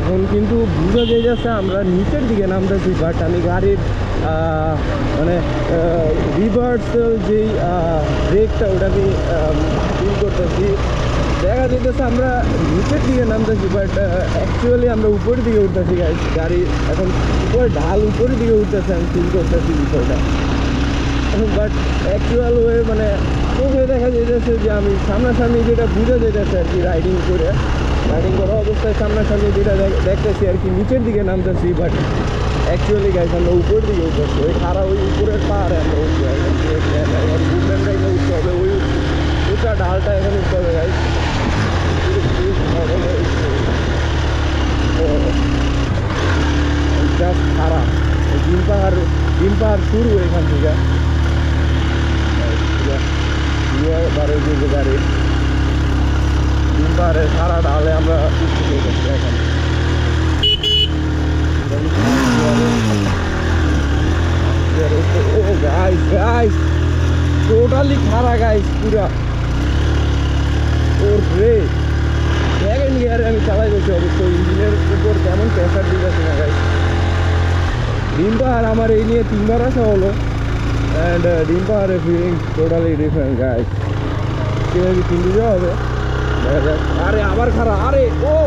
এখন কিন্তু বোঝা যায় যাচ্ছে আমরা নিচের দিকে নামতেছি বাট আমি গাড়ির মানে রিভার্সাল যেই ব্রেকটা ওটা আমি ফিল করতেছি। দেখা যেতেছে আমরা নিচের দিকে নামতেছি বাট অ্যাকচুয়ালি আমরা উপরের দিকে উঠতেছি গাড়ি এখন উপরে, ঢাল উপরের দিকে উঠতেছে, আমি ফিল করতেছি বিষয়টা। বাট অ্যাকচুয়াল ওয়ে মানে চোখে দেখা যেতেছে যে আমি সামনাসামনি যেটা বুঝে যেতেছে আর কি রাইডিং করে রাইডিং করা অবস্থায় সামনাসামনি যেটা দেখ- দেখতেছি আর কি নিচের দিকে নামতেছি বাট অ্যাকচুয়ালি গাইজ আমরা উপরের দিকে উঠতেছি ওই খারা ওই উপরের পাহাড়ে আমরা উঠতে হবে ওই ডালটা এখন উঠতে হবে জাস্ট খারাপ ডিম পাহাড় ডিম পাহাড় শুরু এখান থেকে বারো যে গাড়ি পাহাড়ের সারা ডালে আমরা এখন। গাইস গাইস টোটালি খারা গাইস পুরা। ওর রে। সেকেন্ড গিয়ারে আমি চালাই গেছি অবশ্য ইঞ্জিনের উপর তেমন প্রেশার দিতেছি না গাইস ডিম পাহাড় আমার এই নিয়ে তিনবার আসা হলো। অ্যান্ড ডিম পাহাড়ের ফিলিং টোটালি ডিফারেন্ট গাইস কীভাবে কিনতে যাওয়া হবে আরে আবার খারাপ আরে ও!